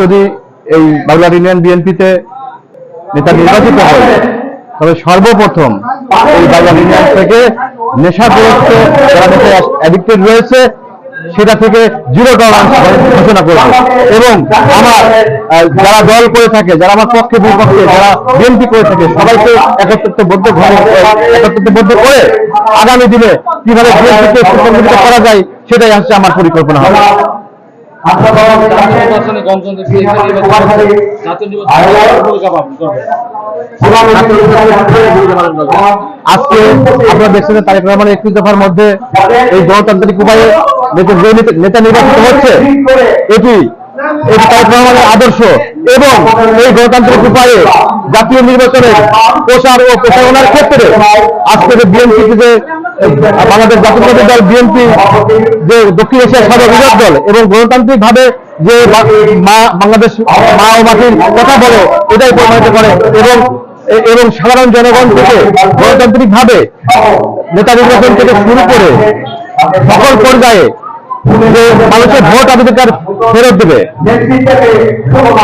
যদি এই বাংলা ইউনিয়ন বিএনপিতে নেতা নির্বাচিত হয়, তবে সর্বপ্রথম এই বাংলা ইউনিয়ন থেকে নেশাগ্রস্ত যারা নেশা অ্যাডিক্টেড রয়েছে, সেটা থেকে জিরো টলারেন্স ঘোষণা করব। এবং আমার যারা দল করে থাকে, যারা আমার পক্ষে বিপক্ষে, যারা বিএনপি করে থাকে, সবাইকে একত্রিতবদ্ধ একত্রিতবদ্ধ করে আগামী দিনে কীভাবে বিএনপিকে সুসংগঠিত করা যায়, সেটাই হচ্ছে আমার পরিকল্পনা। হবে আজকে আপনারা দেখছেন যে তারেক রহমানের একত্রিশ দফার মধ্যে এই গণতান্ত্রিক উপায়ে নেতা নির্বাচিত হচ্ছে এটি তারেক রহমানের আদর্শ এবং এই গণতান্ত্রিক উপায়ে জাতীয় নির্বাচনের প্রচার ও প্রসারণার ক্ষেত্রে আজকে যে বিএনপি যে, বাংলাদেশ জাতীয়তাবাদী দল বিএনপি যে দক্ষিণ এশিয়ার সর্ববৃহৎ দল এবং গণতান্ত্রিক ভাবে যে বাংলাদেশ মা ও মাটির কথা বলে, এটাই প্রমাণিত করে এবং এবং সাধারণ জনগণ থেকে গণতান্ত্রিক ভাবে নেতা নির্বাচন থেকে শুরু করে সকল পর্যায়ে মানুষের ভোট অধিকার ফেরত দেবে।